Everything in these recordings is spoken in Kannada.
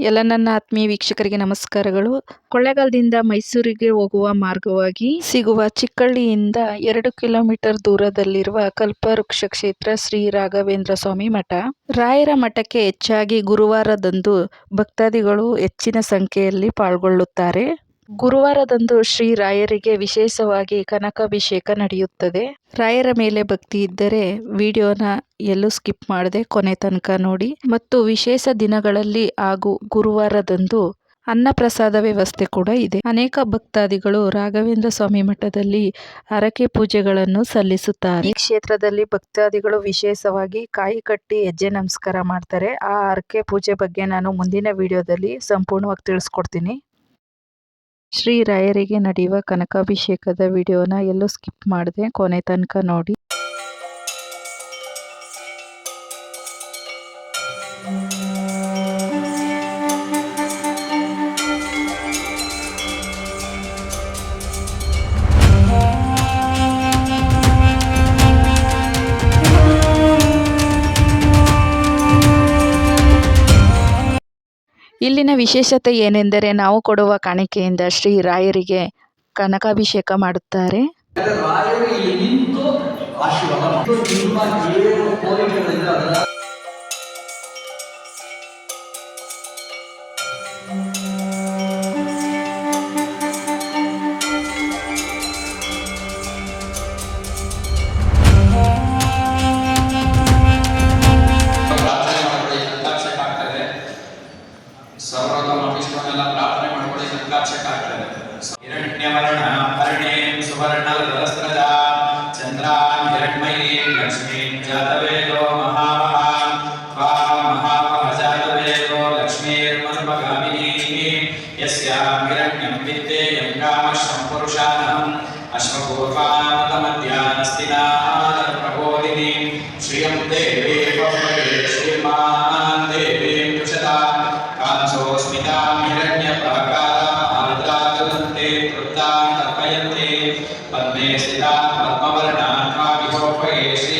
ಎಲ್ಲ ನನ್ನ ಆತ್ಮೀಯ ವೀಕ್ಷಕರಿಗೆ ನಮಸ್ಕಾರಗಳು. ಕೊಳ್ಳೇಗಾಲದಿಂದ ಮೈಸೂರಿಗೆ ಹೋಗುವ ಮಾರ್ಗವಾಗಿ ಸಿಗುವ ಚಿಕ್ಕಳ್ಳಿಯಿಂದ ಎರಡು ಕಿಲೋಮೀಟರ್ ದೂರದಲ್ಲಿರುವ ಕಲ್ಪವೃಕ್ಷ ಕ್ಷೇತ್ರ ಶ್ರೀ ರಾಘವೇಂದ್ರ ಸ್ವಾಮಿ ಮಠ. ರಾಯರ ಮಠಕ್ಕೆ ಹೆಚ್ಚಾಗಿ ಗುರುವಾರದಂದು ಭಕ್ತಾದಿಗಳು ಹೆಚ್ಚಿನ ಸಂಖ್ಯೆಯಲ್ಲಿ ಪಾಲ್ಗೊಳ್ಳುತ್ತಾರೆ. ಗುರುವಾರದಂದು ಶ್ರೀ ರಾಯರಿಗೆ ವಿಶೇಷವಾಗಿ ಕನಕಾಭಿಷೇಕ ನಡೆಯುತ್ತದೆ. ರಾಯರ ಮೇಲೆ ಭಕ್ತಿ ಇದ್ದರೆ ವಿಡಿಯೋನ ಎಲ್ಲೂ ಸ್ಕಿಪ್ ಮಾಡದೆ ಕೊನೆ ತನಕ ನೋಡಿ. ಮತ್ತು ವಿಶೇಷ ದಿನಗಳಲ್ಲಿ ಹಾಗೂ ಗುರುವಾರದಂದು ಅನ್ನಪ್ರಸಾದ ವ್ಯವಸ್ಥೆ ಕೂಡ ಇದೆ. ಅನೇಕ ಭಕ್ತಾದಿಗಳು ರಾಘವೇಂದ್ರ ಸ್ವಾಮಿ ಮಠದಲ್ಲಿ ಹರಕೆ ಪೂಜೆಗಳನ್ನು ಸಲ್ಲಿಸುತ್ತಾರೆ. ಈ ಕ್ಷೇತ್ರದಲ್ಲಿ ಭಕ್ತಾದಿಗಳು ವಿಶೇಷವಾಗಿ ಕಾಯಿ ಕಟ್ಟಿ ಹೆಜ್ಜೆ ನಮಸ್ಕಾರ ಮಾಡ್ತಾರೆ. ಆ ಹರಕೆ ಪೂಜೆ ಬಗ್ಗೆ ನಾನು ಮುಂದಿನ ವಿಡಿಯೋದಲ್ಲಿ ಸಂಪೂರ್ಣವಾಗಿ ತಿಳಿಸ್ಕೊಡ್ತೀನಿ. ಶ್ರೀ ರಾಯರಿಗೆ ನಡೆಯುವ ಕನಕಾಭಿಷೇಕದ ವಿಡಿಯೋನ ಎಲ್ಲೂ ಸ್ಕಿಪ್ ಮಾಡದೆ ಕೊನೆ ತನಕ ನೋಡಿ. ಇಲ್ಲಿನ ವಿಶೇಷತೆ ಏನೆಂದರೆ ನಾವು ಕೊಡುವ ಕಾಣಿಕೆಯಿಂದ ಶ್ರೀ ರಾಯರಿಗೆ ಕನಕಾಭಿಷೇಕ ಮಾಡುತ್ತಾರೆ. हिरण्मयीं लक्ष्मीं जातवेदो महावहा त्वां महावह जातवेदो लक्ष्मीर्मनुपगामिनीः यस्यां हिरण्यं वित्तेयं कामश्वं पुरुषानहम् अश्वपूर्वानतमध्यानस्थितादप्रबोधिनीं श्रियं देवी पौरे श्रीमान् देवीं तुषतां कांसोऽस्मितां हिरण्यप्रभा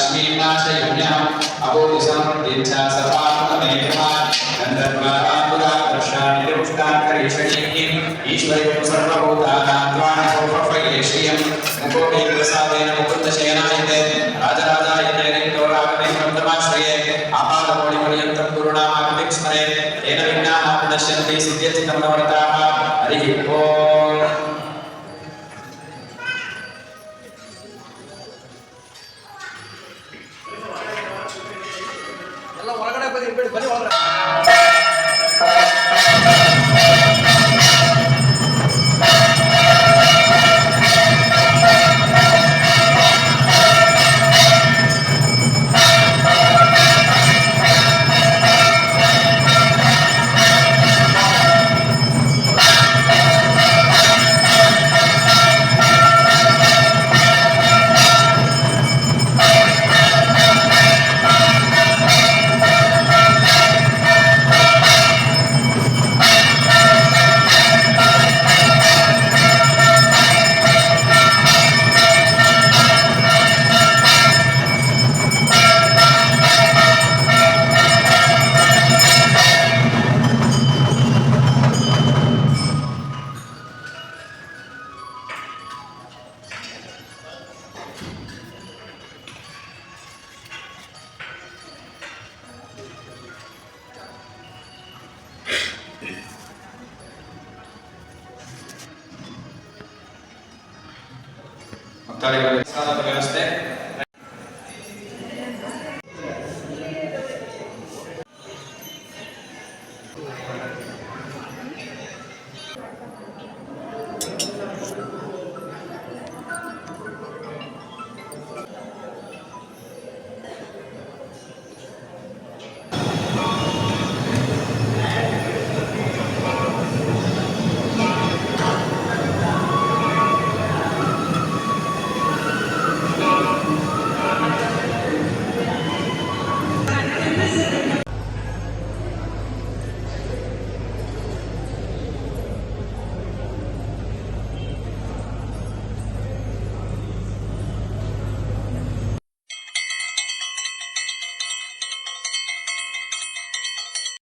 श्रेष्ठां लक्ष्मीं नाशयम्यहम् अबोधिसमृद्धिं च सर्वात्ममेकमान् गन्धर्वारापुरा कृष्णानि पुष्टाकरीषणीः ईश्वरीं सर्वभूतानां त्वाणोपफये श्रियं मुकोपीप्रसादेन मुकुन्दशयनायते राजराजायते रिक्तो राघवेन्द्रं तमाश्रये आपादमौलिपर्यन्तं गुरुणामाकृतिं स्मरे तेन विघ्नाः प्रणश्यन्ति सिद्ध्यति तमनवरताः हरिः ओम् ಎಲ್ಲ ಹೊರಗಡೆ 誰かにつかまってまして。